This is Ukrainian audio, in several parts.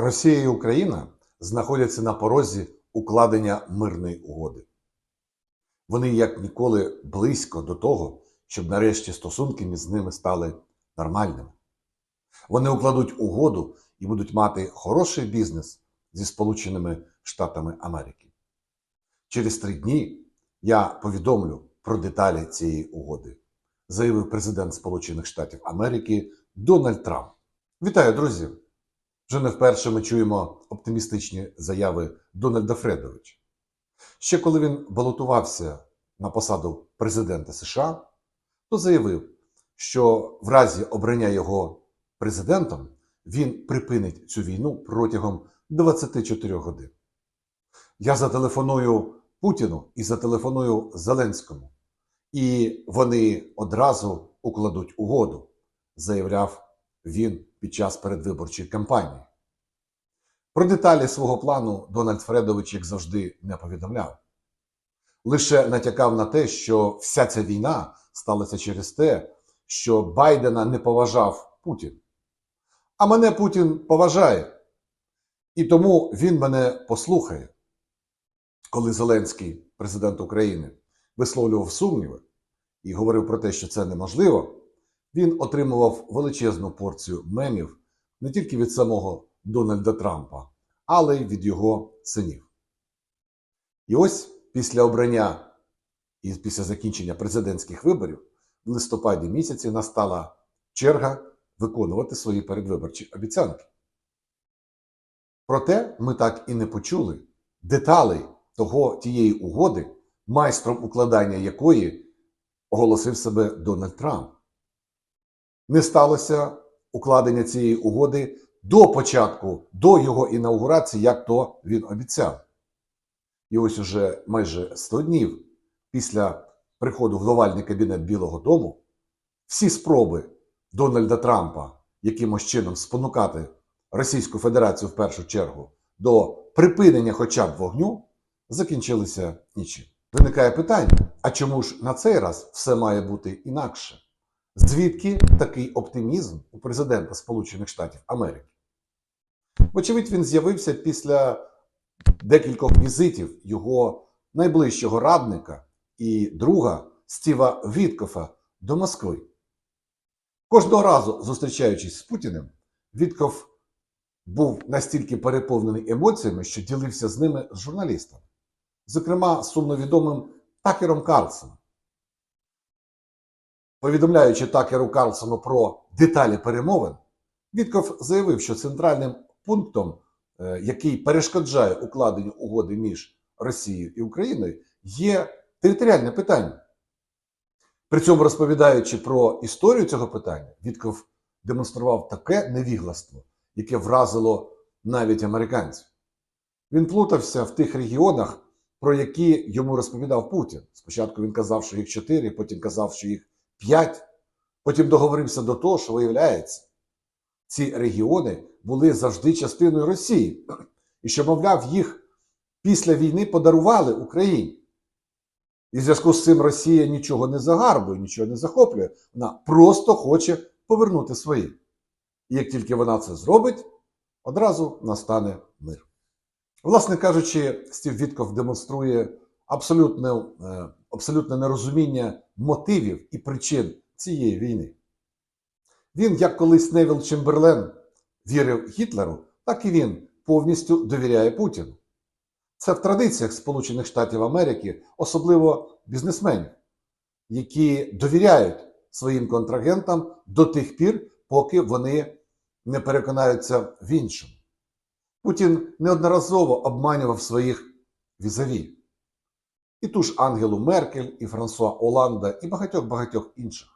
Росія і Україна знаходяться на порозі укладення мирної угоди. Вони як ніколи близько до того, щоб нарешті стосунки між ними стали нормальними. Вони укладуть угоду і будуть мати хороший бізнес зі Сполученими Штатами Америки. Через три дні я повідомлю про деталі цієї угоди, заявив президент Сполучених Штатів Америки Дональд Трамп. Вітаю, друзі! Вже не вперше ми чуємо оптимістичні заяви Дональда Фредовича. Ще коли він балотувався на посаду президента США, то заявив, що в разі обрання його президентом він припинить цю війну протягом 24 годин. Я зателефоную Путіну і зателефоную Зеленському, і вони одразу укладуть угоду, заявляв він під час передвиборчої кампанії. Про деталі свого плану Дональд Фредович, як завжди, не повідомляв. Лише натякав на те, що вся ця війна сталася через те, що Байдена не поважав Путін. А мене Путін поважає. І тому він мене послухає. Коли Зеленський, президент України, висловлював сумніви і говорив про те, що це неможливо, він отримував величезну порцію мемів не тільки від самого Дональда Трампа, але й від його синів. І ось після обрання і після закінчення президентських виборів в листопаді місяці настала черга виконувати свої передвиборчі обіцянки. Проте ми так і не почули деталей того тієї угоди, майстром укладання якої оголосив себе Дональд Трамп. Не сталося укладення цієї угоди до початку, до його інаугурації, як то він обіцяв. І ось уже майже 100 днів після приходу в глобальний кабінет Білого Дому всі спроби Дональда Трампа якимось чином спонукати Російську Федерацію в першу чергу до припинення хоча б вогню закінчилися нічим. Виникає питання: а чому ж на цей раз все має бути інакше? Звідки такий оптимізм у президента Сполучених Штатів Америки? Вочевидь, він з'явився після декількох візитів його найближчого радника і друга Стіва Віткофа до Москви. Кожного разу, зустрічаючись з Путіним, Вітков був настільки переповнений емоціями, що ділився з ними з журналістами, зокрема сумновідомим Такером Карлсоном. Повідомляючи Такеру Карлсону про деталі перемовин, Вітков заявив, що центральним пунктом, е, який перешкоджає укладенню угоди між Росією і Україною, є територіальне питання. При цьому розповідаючи про історію цього питання, Вітков демонстрував таке невігластво, яке вразило навіть американців. Він плутався в тих регіонах, про які йому розповідав Путін. Спочатку він казав, що їх чотири, потім казав, що їх п'ять. Потім договорився до того, що виявляється, ці регіони були завжди частиною Росії, і що, мовляв, їх після війни подарували Україні. І в зв'язку з цим Росія нічого не загарбує, нічого не захоплює. Вона просто хоче повернути свої. І як тільки вона це зробить, одразу настане мир. Власне кажучи, Стів Вітков демонструє абсолютне, е, абсолютне нерозуміння мотивів і причин цієї війни. Він, як колись Невіл Чемберлен, вірив Гітлеру, так і він повністю довіряє Путіну. Це в традиціях Сполучених Штатів Америки, особливо бізнесменів, які довіряють своїм контрагентам до тих пір, поки вони не переконаються в іншому. Путін неодноразово обманював своїх візаві. І ту ж Ангелу Меркель, і Франсуа Оланда, і багатьох-багатьох інших.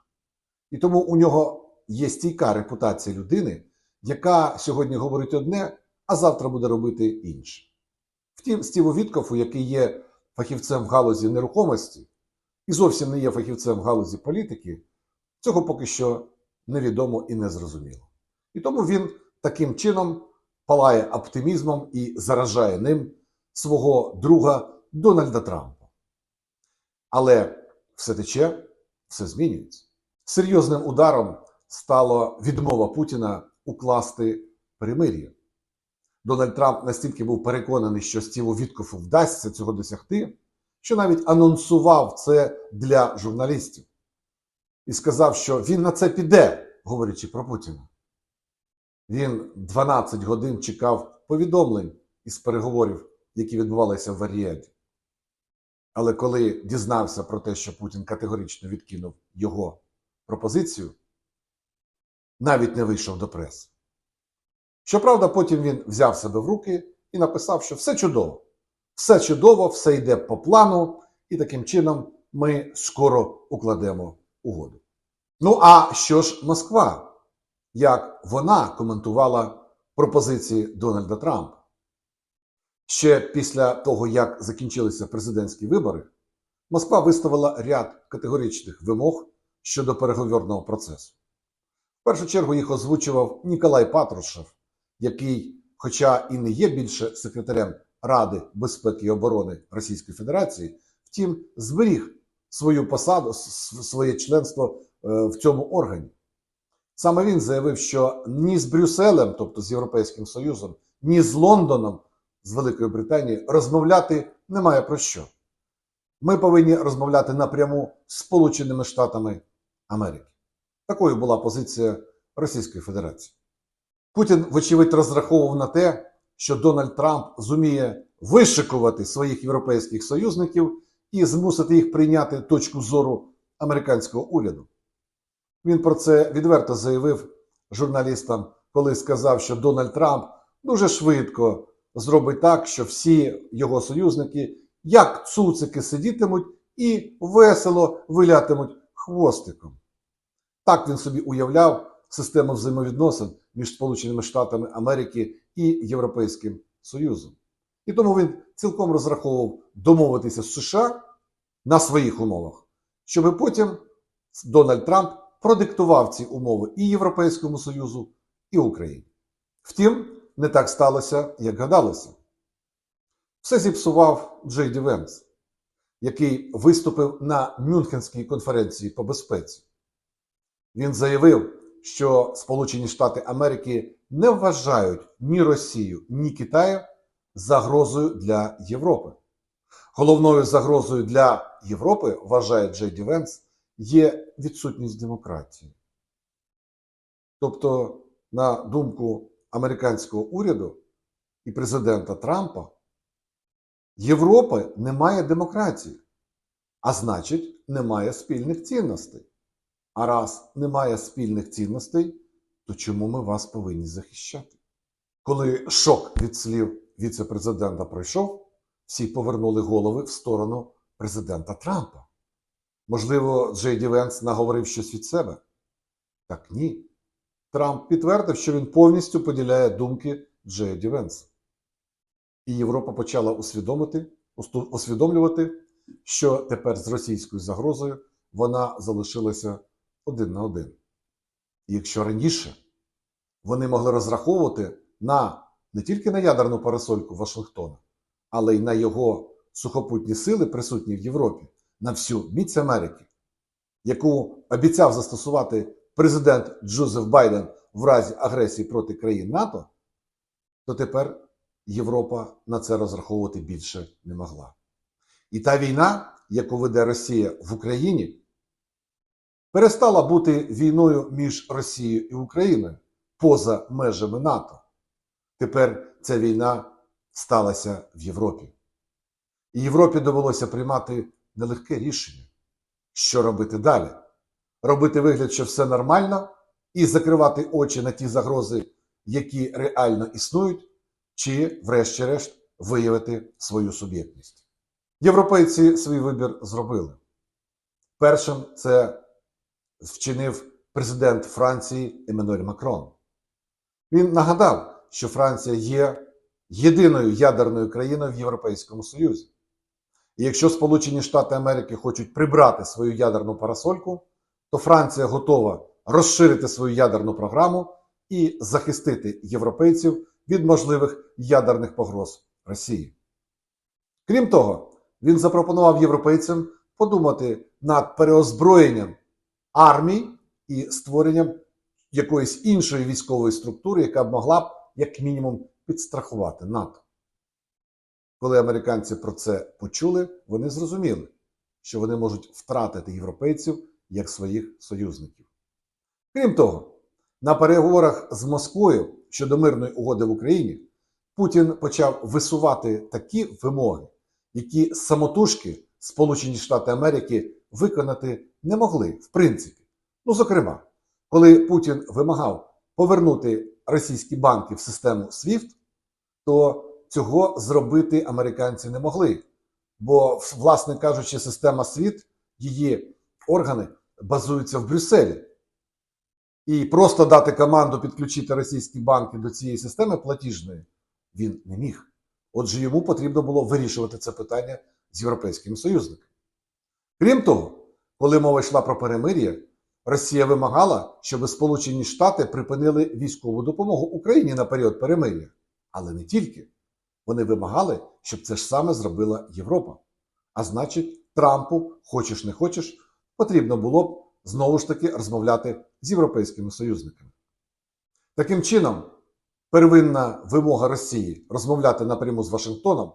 І тому у нього є стійка репутація людини, яка сьогодні говорить одне, а завтра буде робити інше. Втім, Стіву Віткофу, який є фахівцем в галузі нерухомості і зовсім не є фахівцем в галузі політики, цього поки що невідомо і не зрозуміло. І тому він таким чином палає оптимізмом і заражає ним свого друга Дональда Трампа. Але все тече, все змінюється. Серйозним ударом стала відмова Путіна укласти перемир'я. Дональд Трамп настільки був переконаний, що Стіву Віткофу вдасться цього досягти, що навіть анонсував це для журналістів і сказав, що він на це піде, говорячи про Путіна. Він 12 годин чекав повідомлень із переговорів, які відбувалися в Варієнті. Але коли дізнався про те, що Путін категорично відкинув його пропозицію, навіть не вийшов до преси. Щоправда, потім він взяв себе в руки і написав, що все чудово, все чудово, все йде по плану, і таким чином ми скоро укладемо угоду. Ну а що ж Москва? Як вона коментувала пропозиції Дональда Трампа? Ще після того, як закінчилися президентські вибори, Москва виставила ряд категоричних вимог щодо переговорного процесу. В першу чергу їх озвучував Ніколай Патрушев, який, хоча і не є більше секретарем Ради безпеки і оборони Російської Федерації, втім, зберіг свою посаду, своє членство е, в цьому органі. Саме він заявив, що ні з Брюсселем, тобто з Європейським Союзом, ні з Лондоном, з Великої Британії, розмовляти немає про що. Ми повинні розмовляти напряму з Сполученими Штатами Америки. Такою була позиція Російської Федерації. Путін, вочевидь, розраховував на те, що Дональд Трамп зуміє вишикувати своїх європейських союзників і змусити їх прийняти точку зору американського уряду. Він про це відверто заявив журналістам, коли сказав, що Дональд Трамп дуже швидко зробить так, що всі його союзники, як цуцики, сидітимуть і весело вилятимуть хвостиком. Так він собі уявляв систему взаємовідносин між Сполученими Штатами Америки і Європейським Союзом. І тому він цілком розраховував домовитися з США на своїх умовах, щоб потім Дональд Трамп продиктував ці умови і Європейському Союзу, і Україні. Втім, не так сталося, як гадалося. Все зіпсував Джей Ді Венс, який виступив на Мюнхенській конференції по безпеці. Він заявив, що Сполучені Штати Америки не вважають ні Росію, ні Китаю загрозою для Європи. Головною загрозою для Європи, вважає Джей Ді Венс, є відсутність демократії. Тобто, на думку американського уряду і президента Трампа, Європи немає демократії, а значить, немає спільних цінностей. А раз немає спільних цінностей, то чому ми вас повинні захищати? Коли шок від слів віце-президента пройшов, всі повернули голови в сторону президента Трампа. Можливо, Джей Ді Венс наговорив щось від себе? Так ні. Трамп підтвердив, що він повністю поділяє думки Джея Ді Венса. І Європа почала усвідомити, усвідомлювати, що тепер з російською загрозою вона залишилася один на один. І якщо раніше вони могли розраховувати на не тільки на ядерну парасольку Вашингтона, але й на його сухопутні сили, присутні в Європі, на всю міць Америки, яку обіцяв застосувати президент Джозеф Байден в разі агресії проти країн НАТО, то тепер Європа на це розраховувати більше не могла. І та війна, яку веде Росія в Україні, перестала бути війною між Росією і Україною поза межами НАТО. Тепер ця війна сталася в Європі. І Європі довелося приймати нелегке рішення, що робити далі. Робити вигляд, що все нормально, і закривати очі на ті загрози, які реально існують, чи, врешті-решт, виявити свою суб'єктність. Європейці свій вибір зробили. Першим це вчинив президент Франції Еммануель Макрон. Він нагадав, що Франція є єдиною ядерною країною в Європейському Союзі. І якщо Сполучені Штати Америки хочуть прибрати свою ядерну парасольку, то Франція готова розширити свою ядерну програму і захистити європейців від можливих ядерних погроз Росії. Крім того, він запропонував європейцям подумати над переозброєнням армій і створенням якоїсь іншої військової структури, яка б могла б, як мінімум, підстрахувати НАТО. Коли американці про це почули, вони зрозуміли, що вони можуть втратити європейців як своїх союзників. Крім того, на переговорах з Москвою щодо мирної угоди в Україні Путін почав висувати такі вимоги, які самотужки Сполучені Штати Америки виконати не могли, в принципі. Ну, зокрема, коли Путін вимагав повернути російські банки в систему SWIFT, то цього зробити американці не могли. Бо, власне кажучи, система SWIFT, її органи базуються в Брюсселі. І просто дати команду підключити російські банки до цієї системи платіжної він не міг. Отже, йому потрібно було вирішувати це питання з європейськими союзниками. Крім того, коли мова йшла про перемир'я, Росія вимагала, щоб Сполучені Штати припинили військову допомогу Україні на період перемир'я. Але не тільки. Вони вимагали, щоб це ж саме зробила Європа. А значить, Трампу, хочеш не хочеш, потрібно було б знову ж таки розмовляти з європейськими союзниками. Таким чином, первинна вимога Росії розмовляти напряму з Вашингтоном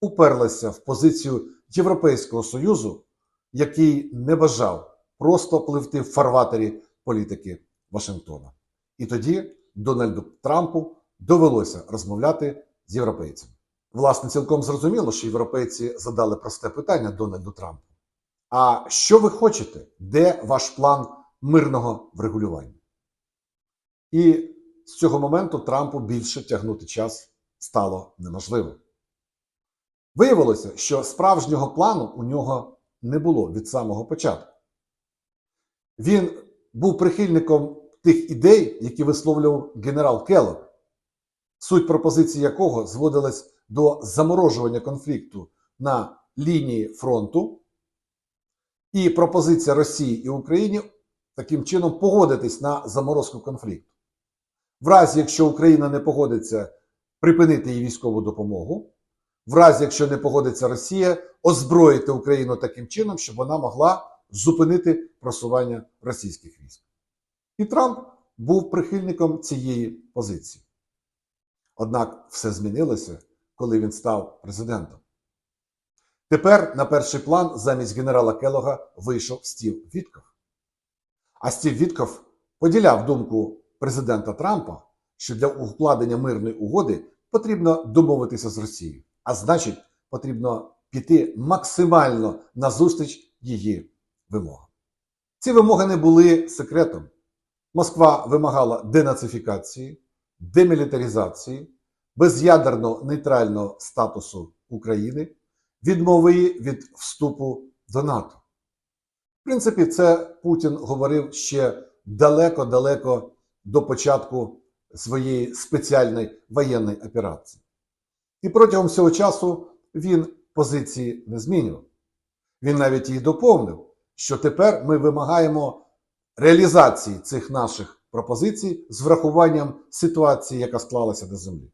уперлася в позицію Європейського Союзу, який не бажав просто пливти в фарватері політики Вашингтона. І тоді Дональду Трампу довелося розмовляти з європейцями. Власне, цілком зрозуміло, що європейці задали просте питання Дональду Трампу. А що ви хочете? Де ваш план мирного врегулювання? І з цього моменту Трампу більше тягнути час стало неможливо. Виявилося, що справжнього плану у нього не було від самого початку. Він був прихильником тих ідей, які висловлював генерал Келлог, суть пропозиції якого зводилась до заморожування конфлікту на лінії фронту, і пропозиція Росії і Україні таким чином погодитись на заморозку конфлікту. В разі, якщо Україна не погодиться припинити її військову допомогу, в разі, якщо не погодиться Росія, озброїти Україну таким чином, щоб вона могла зупинити просування російських військ. І Трамп був прихильником цієї позиції. Однак все змінилося, коли він став президентом. Тепер на перший план замість генерала Келога вийшов Стів Вітков. А Стів Вітков поділяв думку президента Трампа, що для укладення мирної угоди потрібно домовитися з Росією, а значить, потрібно піти максимально назустріч її вимогам. Ці вимоги не були секретом. Москва вимагала денацифікації, демілітаризації, без'ядерно-нейтрального статусу України, відмови від вступу до НАТО. В принципі, це Путін говорив ще далеко-далеко до початку своєї спеціальної воєнної операції. І протягом цього часу він позиції не змінював. Він навіть її доповнив, що тепер ми вимагаємо реалізації цих наших пропозицій з врахуванням ситуації, яка склалася на землі.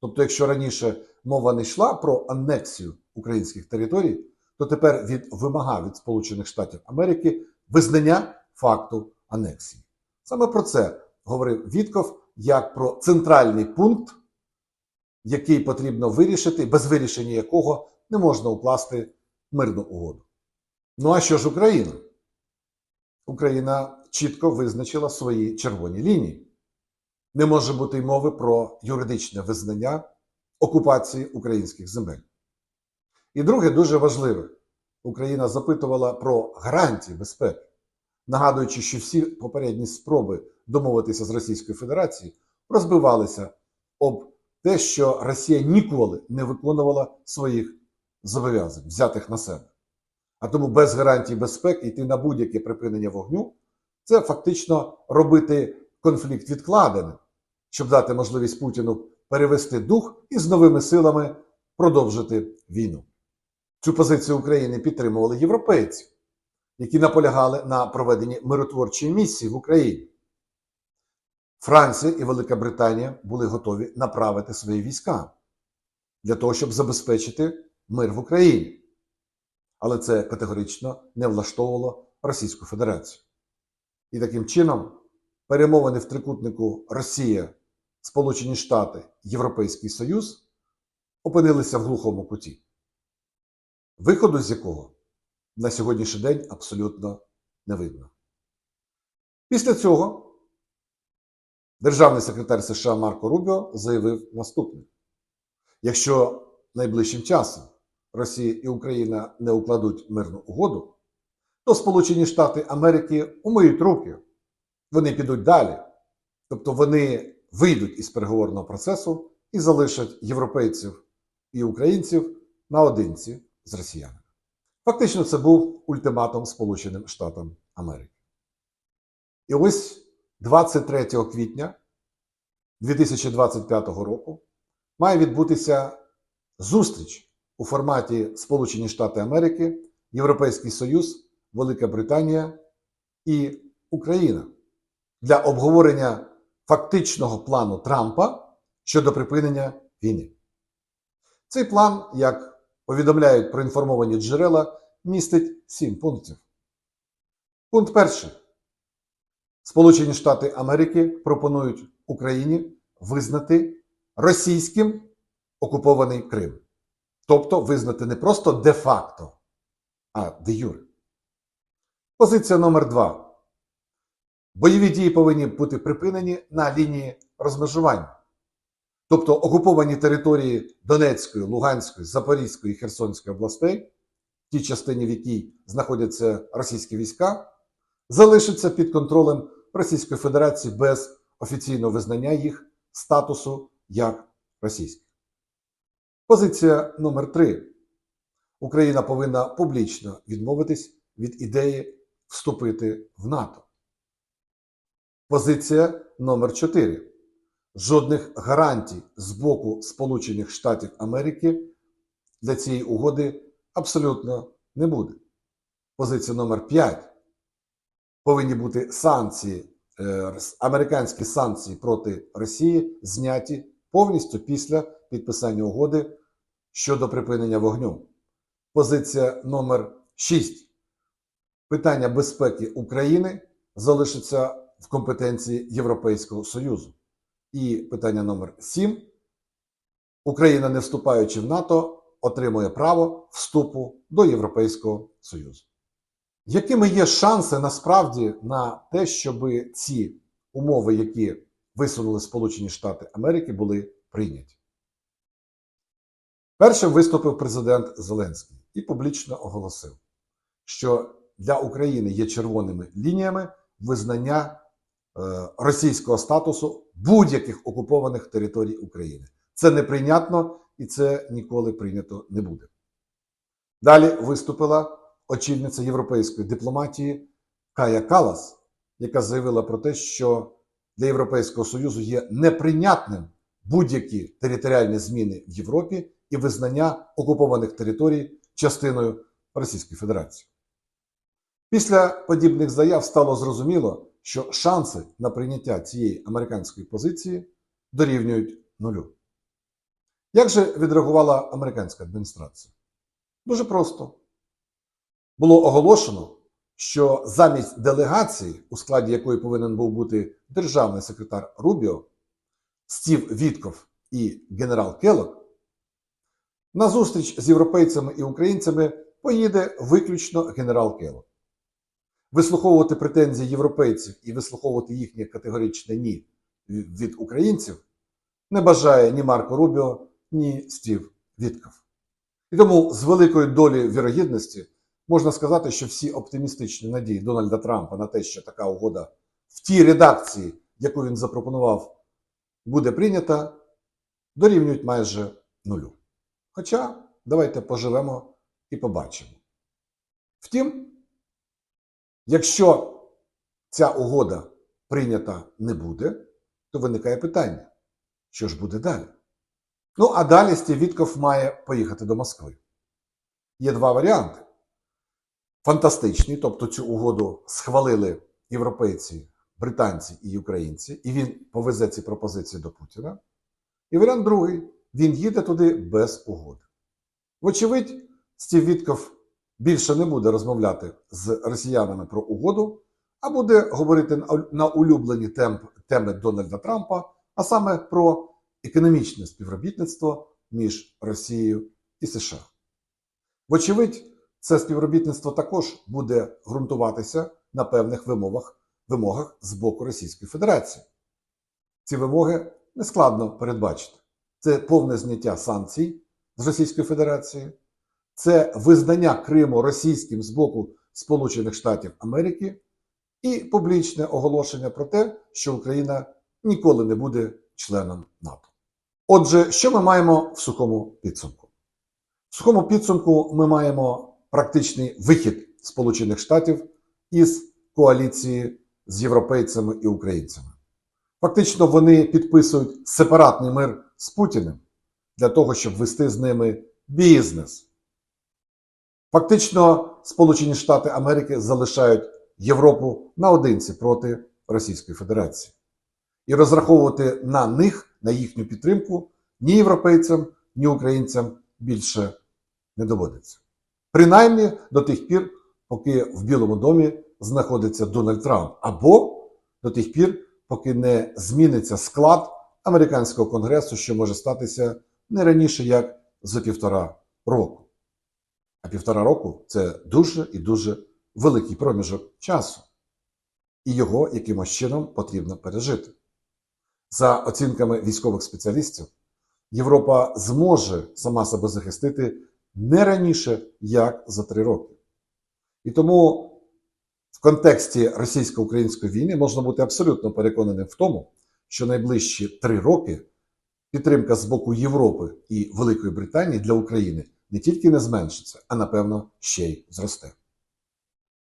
Тобто, якщо раніше мова не йшла про анексію українських територій, то тепер він вимагав від Сполучених Штатів Америки визнання факту анексії. Саме про це говорив Вітков як про центральний пункт, який потрібно вирішити, без вирішення якого не можна укласти мирну угоду. Ну а що ж Україна? Україна чітко визначила свої червоні лінії. Не може бути й мови про юридичне визнання окупації українських земель. І друге, дуже важливе, Україна запитувала про гарантії безпеки, нагадуючи, що всі попередні спроби домовитися з Російською Федерацією розбивалися об те, що Росія ніколи не виконувала своїх зобов'язань, взятих на себе. А тому без гарантій безпеки йти на будь-яке припинення вогню це фактично робити конфлікт відкладеним, щоб дати можливість Путіну перевести дух і з новими силами продовжити війну. Цю позицію України підтримували європейці, які наполягали на проведенні миротворчої місії в Україні. Франція і Велика Британія були готові направити свої війська для того, щоб забезпечити мир в Україні. Але це категорично не влаштовувало Російську Федерацію. І таким чином перемовини в трикутнику Росія, Сполучені Штати, Європейський Союз опинилися в глухому куті, виходу з якого на сьогоднішній день абсолютно не видно. Після цього державний секретар США Марко Рубіо заявив наступне: якщо найближчим часом Росія і Україна не укладуть мирну угоду, то Сполучені Штати Америки умиють руки, вони підуть далі. Тобто вони вийдуть із переговорного процесу і залишать європейців і українців наодинці з росіянами. Фактично, це був ультиматум Сполученим Штатам Америки. І ось 23 квітня 2025 року має відбутися зустріч у форматі Сполучені Штати Америки, Європейський Союз, Велика Британія і Україна для обговорення фактичного плану Трампа щодо припинення війни. Цей план, як повідомляють проінформовані джерела, містить сім пунктів. Пункт перший. Сполучені Штати Америки пропонують Україні визнати російським окупований Крим. Тобто визнати не просто де-факто, а де юре. Позиція номер два. Бойові дії повинні бути припинені на лінії розмежування. Тобто окуповані території Донецької, Луганської, Запорізької і Херсонської областей, ті частині, в якій знаходяться російські війська, залишаться під контролем Російської Федерації без офіційного визнання їх статусу як російських. Позиція номер 3 Україна повинна публічно відмовитись від ідеї вступити в НАТО. Позиція номер 4 Жодних гарантій з боку Сполучених Штатів Америки для цієї угоди абсолютно не буде. Позиція номер 5 Повинні бути санкції, е, американські санкції проти Росії зняті повністю після підписання угоди щодо припинення вогню. Позиція номер 6 Питання безпеки України залишиться в компетенції Європейського Союзу. І питання номер 7. Україна, не вступаючи в НАТО, отримує право вступу до Європейського Союзу. Якими є шанси насправді на те, щоб ці умови, які висунули Сполучені Штати Америки, були прийняті? Першим виступив президент Зеленський і публічно оголосив, що для України є червоними лініями визнання російського статусу будь-яких окупованих територій України. Це неприйнятно і це ніколи прийнято не буде. Далі виступила очільниця європейської дипломатії Кая Калас, яка заявила про те, що для Європейського Союзу є неприйнятним будь-які територіальні зміни в Європі і визнання окупованих територій частиною Російської Федерації. Після подібних заяв стало зрозуміло, що шанси на прийняття цієї американської позиції дорівнюють нулю. Як же відреагувала американська адміністрація? Дуже просто. Було оголошено, що замість делегації, у складі якої повинен був бути державний секретар Рубіо, Стів Вітков і генерал Келлок, на зустріч з європейцями і українцями поїде виключно генерал Келлок. Вислуховувати претензії європейців і вислуховувати їхнє категоричне ні від українців не бажає ні Марко Рубіо, ні Стів Вітков. І тому з великою долею вірогідності можна сказати, що всі оптимістичні надії Дональда Трампа на те, що така угода в тій редакції, яку він запропонував, буде прийнята, дорівнюють майже нулю. Хоча давайте поживемо і побачимо. Втім, якщо ця угода прийнята не буде, то виникає питання, що ж буде далі? Ну, а далі Стівітков має поїхати до Москви. Є два варіанти. Фантастичний, тобто цю угоду схвалили європейці, британці і українці, і він повезе ці пропозиції до Путіна. І варіант другий він їде туди без угоди. Вочевидь, Стів Вітков більше не буде розмовляти з росіянами про угоду, а буде говорити на улюблені теми Дональда Трампа а саме про економічне співробітництво між Росією і США. Вочевидь, це співробітництво також буде ґрунтуватися на певних вимогах, вимогах з боку Російської Федерації. Ці вимоги нескладно передбачити. Це повне зняття санкцій з Російської Федерації, це визнання Криму російським з боку Сполучених Штатів Америки і публічне оголошення про те, що Україна ніколи не буде членом НАТО. Отже, що ми маємо в сухому підсумку? В сухому підсумку ми маємо практичний вихід Сполучених Штатів із коаліції з європейцями і українцями. Фактично, вони підписують сепаратний мир з Путіним для того, щоб вести з ними бізнес. Фактично, Сполучені Штати Америки залишають Європу наодинці проти Російської Федерації. І розраховувати на них, на їхню підтримку, ні європейцям, ні українцям більше не доводиться. Принаймні до тих пір, поки в Білому домі знаходиться Дональд Трамп, або до тих пір, поки не зміниться склад американського конгресу, що може статися не раніше, як за півтора року. А півтора року це дуже і дуже великий проміжок часу. І його якимось чином потрібно пережити. За оцінками військових спеціалістів, Європа зможе сама себе захистити не раніше, як за три роки. І тому в контексті російсько-української війни можна бути абсолютно переконаним в тому, що найближчі три роки підтримка з боку Європи і Великої Британії для України не тільки не зменшиться, а напевно ще й зросте.